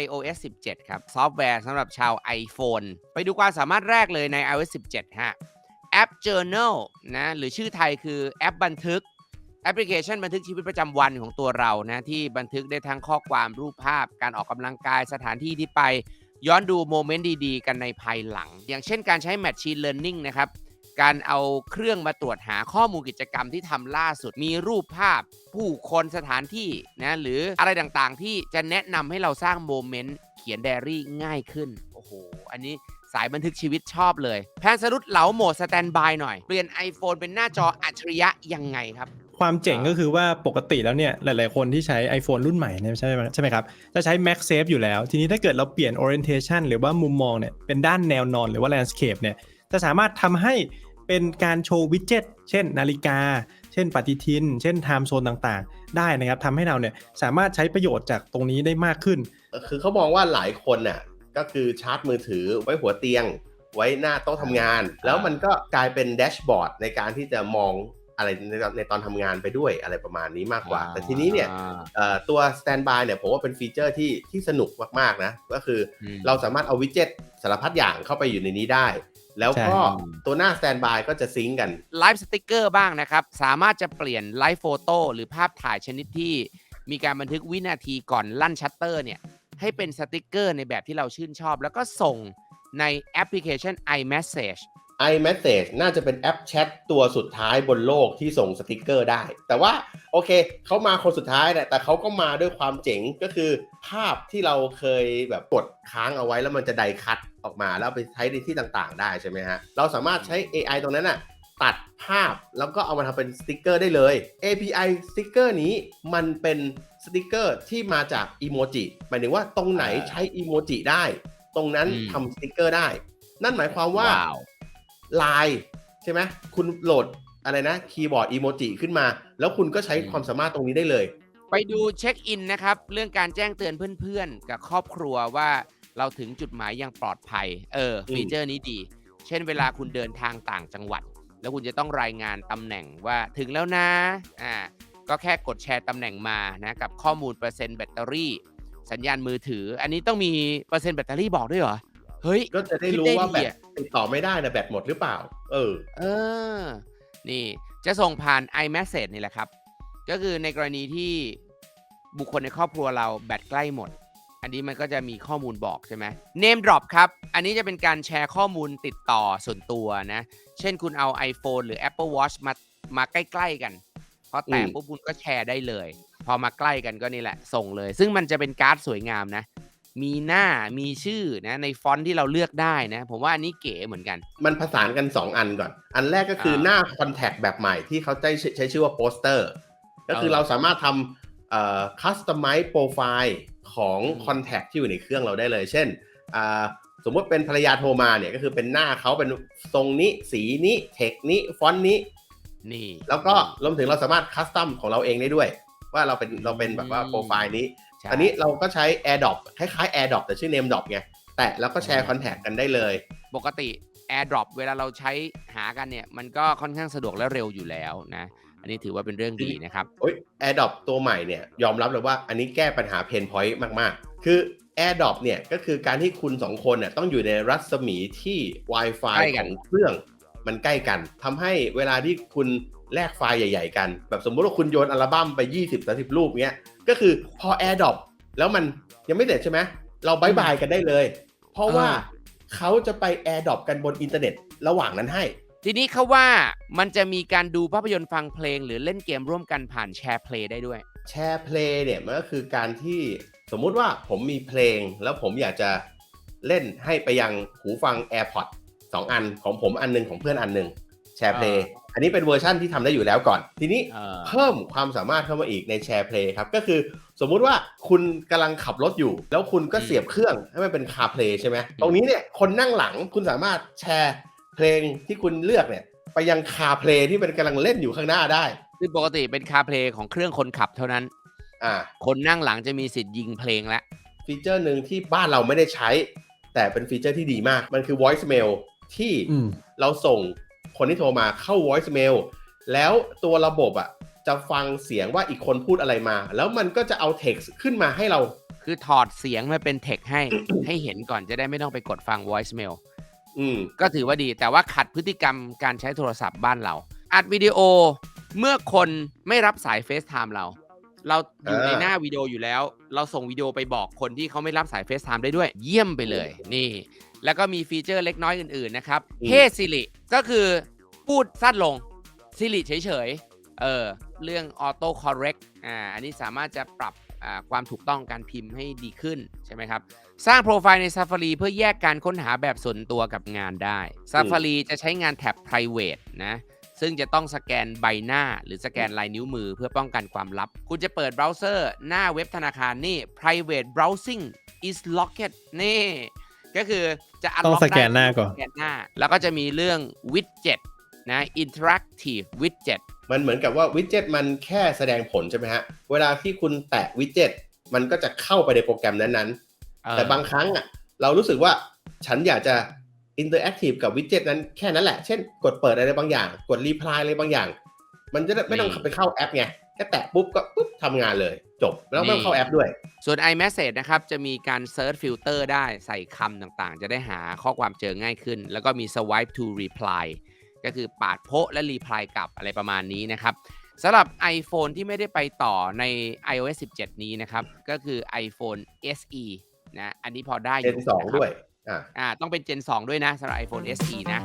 iOS 17 ครับ ซอฟต์แวร์สำหรับชาว iPhone ไปดูความสามารถแรกเลยใน iOS 17 ฮะ แอป Journal นะ หรือชื่อไทยคือแอปบันทึก แอปพลิเคชันบันทึกชีวิตประจำวันของตัวเรานะ ที่บันทึกได้ทั้งข้อความรูปภาพ การออกกำลังกายสถานที่ที่ไป ย้อนดูโมเมนต์ดีๆ กันในภายหลัง อย่างเช่นการใช้ Machine Learning นะครับ การเอาเครื่องมาตรวจหาข้อมูลกิจกรรมที่ทำล่าสุด มีรูปภาพผู้คนสถานที่นะหรืออะไรต่างๆ ที่จะแนะนำให้เราสร้างโมเมนต์เขียนไดอารี่ง่ายขึ้น โอ้โห อันนี้สายบันทึกชีวิตชอบเลย แพนสรุดเหลาโหมดสแตนบายหน่อย เปลี่ยน iPhone เป็นหน้าจออัจฉริยะยังไงครับ ความเจ๋งก็คือว่าปกติแล้วเนี่ย หลาย ๆ คนที่ใช้ iPhone รุ่นใหม่เนี่ยใช่ไหมใช่ไหมครับ จะใช้ MagSafe อยู่แล้ว ทีนี้ถ้าเกิดเราเปลี่ยน orientation หรือว่ามุมมองเนี่ยเป็นด้านแนวนอนหรือว่า landscape เนี่ยจะสามารถทำให้ เป็นการโชว์วิดเจ็ตเช่น นาฬิกา เช่น ปฏิทิน เช่น time zone ต่างๆ ได้นะครับทำให้เราเนี่ยสามารถใช้ประโยชน์จากตรงนี้ได้มากขึ้น คือเขามองว่าหลายคนน่ะก็คือชาร์จมือถือไว้หัวเตียง ไว้หน้าโต๊ะทำงาน แล้วมันก็กลายเป็นแดชบอร์ดในการที่จะมองอะไรในตอนในตอนทำงานไปด้วยอะไรประมาณนี้มากกว่า แต่ทีนี้เนี่ยเอ่อตัว Standby เนี่ยผมว่าเป็นฟีเจอร์ที่ที่สนุกมากๆนะ ก็คืออมเราสามารถเอาวิดเจ็ตสารพัดอย่างเข้าไปอยู่ในนี้ได้ แล้วก็ใช่ตัวหน้า Standby ก็จะซิงก์กันไลฟ์สติกเกอร์บ้างนะครับ สามารถจะเปลี่ยนไลฟ์โฟโต้หรือภาพถ่ายชนิดที่ มีการบันทึกวินาทีก่อนลั่นชัตเตอร์เนี่ย ให้เป็นสติกเกอร์ในแบบที่เราชื่นชอบ แล้วก็ส่งในแอปพลิเคชัน iMessage iMessage น่าจะเป็นแอปแชทตัวสุดท้ายบนโลกที่ส่งสติกเกอร์ได้ แต่ว่าโอเคเขามาคนสุดท้ายแหละแต่เขาก็มาด้วยความเจ๋งก็คือ ภาพที่เราเคยแบบกดค้างเอาไว้แล้วมันจะไดคัตออกมา แล้วเอาไปใช้ในที่ต่างๆ ได้ใช่ไหมฮะ เราสามารถใช้ AI ตรงนั้นน่ะตัดภาพแล้วก็เอามาทำเป็นสติกเกอร์ได้เลย API สติกเกอร์นี้มันเป็นสติกเกอร์ที่มาจากอีโมจิหมายถึงว่าตรงไหนใช้อีโมจิได้ ตรงนั้นอืมทำสติกเกอร์ได้ นั่นหมายความว่าว้าว ไลน์ใช่ไหมคุณโหลดอะไรนะคีย์บอร์ดอีโมจิขึ้นมา แล้วคุณก็ใช้อืมความสามารถตรงนี้ได้เลย ไปดูเช็คอินนะครับ เรื่องการแจ้งเตือนเพื่อนๆ กับครอบครัวว่าเราถึงจุดหมายอย่างปลอดภัย เอออืมฟีเจอร์นี้ดี เช่นเวลาคุณเดินทางต่างจังหวัด แล้วคุณจะต้องรายงานตำแหน่งว่าถึงแล้วนะ อ่า ก็แค่กดแชร์ตำแหน่งมานะ กับข้อมูลเปอร์เซ็นต์แบตเตอรี่ สัญญาณมือถือ อันนี้ต้องมีเปอร์เซ็นต์แบตเตอรี่บอกด้วยเหรอ เฮ้ย ก็จะได้รู้คิดได้ว่าดีแบตอะ ติดต่อไม่ได้นะแบตหมดหรือเปล่า เออ เออ นี่จะส่งผ่าน iMessage นี่แหละครับ ก็คือในกรณีที่บุคคลในครอบครัวเราแบตใกล้หมด อันนี้มันก็จะมีข้อมูลบอกใช่ไหม Name Drop ครับ อันนี้จะเป็นการแชร์ข้อมูลติดต่อส่วนตัวนะ เช่นคุณเอา iPhone หรือ Apple Watch มามาใกล้ ๆ กันพอแตะอืมปุ๊บคุณก็แชร์ได้เลย พอมาใกล้กันก็นี่แหละ ส่งเลย ซึ่งมันจะเป็นการ์ดสวยงามนะ มีหน้ามีชื่อนะในฟอนต์ที่เราเลือกได้นะ ผมว่าอันนี้เก๋เหมือนกัน มันผสานกัน 2 อันก่อน อันแรกก็คืออ่าหน้าคอนแทคแบบใหม่ที่เขาใช้ใช้ชื่อว่าโปสเตอร์ ก็คือเออเราสามารถทำเอ่อคัสตอมไมซ์โปรไฟล์ของอืมคอนแทคที่อยู่ในเครื่องเราได้เลย เช่นอ่าสมมติเป็นภรรยาโทรมาเนี่ยก็คือเป็นหน้าเขาเป็นทรงนี้ สีนี้เทคนี้ฟอนต์นี้นี่แล้วก็รวมถึงเราสามารถคัสตอมของเราเองได้ด้วย ว่าเราเป็นเราเป็นแบบว่าโปรไฟล์นี้ใช่ อันนี้เราก็ใช้ AirDrop คล้ายๆ AirDrop แต่ชื่อ NameDrop ไง แตะแล้วก็แชร์คอนแทคกันได้เลย ปกติ AirDrop เวลาเราใช้หากันเนี่ย มันก็ค่อนข้างสะดวกและเร็วอยู่แล้วนะ อันนี้ถือว่าเป็นเรื่องดีนะครับโอ้ย AirDrop ตัวใหม่เนี่ยยอมรับเลยว่าอันนี้แก้ปัญหาเพนพอยต์มากๆ คือ AirDrop เนี่ยก็คือการที่คุณสองคนเนี่ยต้องอยู่ในรัศมีที่ Wi-Fi ใกล้กัขนองเครื่องมันใกล้กันทำให้เวลาที่คุณ แลกไฟล์ใหญ่ๆกัน แบบสมมุติว่าคุณโยนอัลบั้มไป 20-30 รูปเงี้ย ก็คือพอ AirDrop แล้วมันยังไม่เสร็จใช่ไหมเราบายบายกันได้เลย เพราะว่าอ่าเขาจะไป AirDrop กันบนอินเทอร์เน็ตระหว่างนั้นให้ ทีนี้เขาว่ามันจะมีการดูภาพยนตร์ฟังเพลง หรือเล่นเกมร่วมกันผ่านแชร์เพลย์ได้ด้วย แชร์เพลงเนี่ยมันก็คือการที่สมมุติว่าผมมีเพลงแล้วผมอยากจะเล่นให้ไปยังหูฟัง AirPods สองอันของผมอันหนึงของเพื่อนอันหนึ่ง แชร์เพลงอันนี้เป็นเวอร์ชั่นที่ทำได้อยู่แล้วก่อน ทีนี้เออเพิ่มความสามารถเข้ามาอีกในแชร์เพลงครับ ก็คือสมมุติว่าคุณกำลังขับรถอยู่ แล้วคุณก็เสียบเครื่องให้มันเป็นคาเพลย์ใช่ไหมตรงนี้เนี่ยคนนั่งหลังคุณสามารถแชร์เพลงที่คุณเลือกเนี่ยไปยังคาเพลย์ที่เป็นกำลังเล่นอยู่ข้างหน้าได้ซึ่งปกติเป็นคาเพลย์ของเครื่องคนขับเท่านั้นอ่าคนนั่งหลังจะมีสิทธิ์ยิงเพลงแล้วฟีเจอร์หนึ่งที่บ้านเราไม่ได้ใช้ แต่เป็นฟีเจอร์ที่ดีมากมันคือ voice mail ที่อืมเราส่ง คนที่โทรมาเข้า voice mail แล้วตัวระบบอะจะฟังเสียงว่าอีกคนพูดอะไรมา แล้วมันก็จะเอา text ขึ้นมาให้เรา คือถอดเสียงมาเป็นเทคให้ ให้เห็นก่อนจะได้ไม่ต้องไปกดฟัง voicemail อืมก็ถือว่าดีแต่ว่าขัดพฤติกรรมการใช้โทรศัพท์บ้านเรา อัดวิดีโอเมื่อคนไม่รับสาย FaceTime เรา เราอยู่ในอ่าหน้าวิดีโออยู่แล้ว เราส่งวิดีโอไปบอกคนที่เขาไม่รับสาย FaceTime ได้ด้วย เยี่ยมไปเลย นี่ แล้วก็มีฟีเจอร์เล็กน้อยอื่นๆนะครับ Hey Siri ก็คือพูดสั้นลง Siri เฉยๆเออเรื่อง Auto Correct อ่าอันนี้สามารถจะปรับอ่าความถูกต้องการพิมพ์ให้ดีขึ้นใช่ไหมครับ สร้างโปรไฟล์ใน Safari เพื่อแยกการค้นหาแบบส่วนตัวกับงานได้ Safari จะใช้งานแท็บ private นะซึ่งจะต้องสแกนใบหน้าหรือสแกนลายนิ้วมือเพื่อป้องกันความลับ คุณจะเปิดเบราว์เซอร์หน้าเว็บธนาคารนี่ private browsing is locked นี่ ก็คือจะ ต้อง unlock สแกนหน้าก่อน สแกนหน้า แล้วก็จะมีเรื่อง widget นะ interactive widget มันเหมือนกับว่าวิดเจ็ตมันแค่แสดงผลใช่ไหมฮะ เวลาที่คุณแตะวิดเจ็ตมันก็จะเข้าไปในโปรแกรมนั้น เออ ๆ แต่บางครั้งอ่ะเรารู้สึกว่าฉันอยากจะอินเตอร์แอคทีฟกับวิดเจ็ตนั้นแค่นั้นแหละ เช่น กดเปิดอะไรบางอย่าง กดรีプライอะไรบางอย่าง มันจะได้ไม่ต้องไปเข้าแอปไง แค่แตะปุ๊บก็ปุ๊บทำงานเลยจบ แล้วไม่เข้าแอปด้วย ส่วน iMessage นะครับ จะมีการเซิร์ชฟิลเตอร์ได้ใส่คำต่างๆ จะได้หาข้อความเจอง่ายขึ้น แล้วก็มี swipe to reply ก็คือปาดโพะและรีプライกลับอะไรประมาณนี้นะครับสำหรับ iPhone ที่ไม่ได้ไปต่อใน iOS 17 นี้นะครับ ก็คือ iPhone SE นะ อันนี้พอได้อยู่ Gen 2ด้วย อ่าต้องเป็น Gen 2 ด้วยนะสำหรับ iPhone SE นะ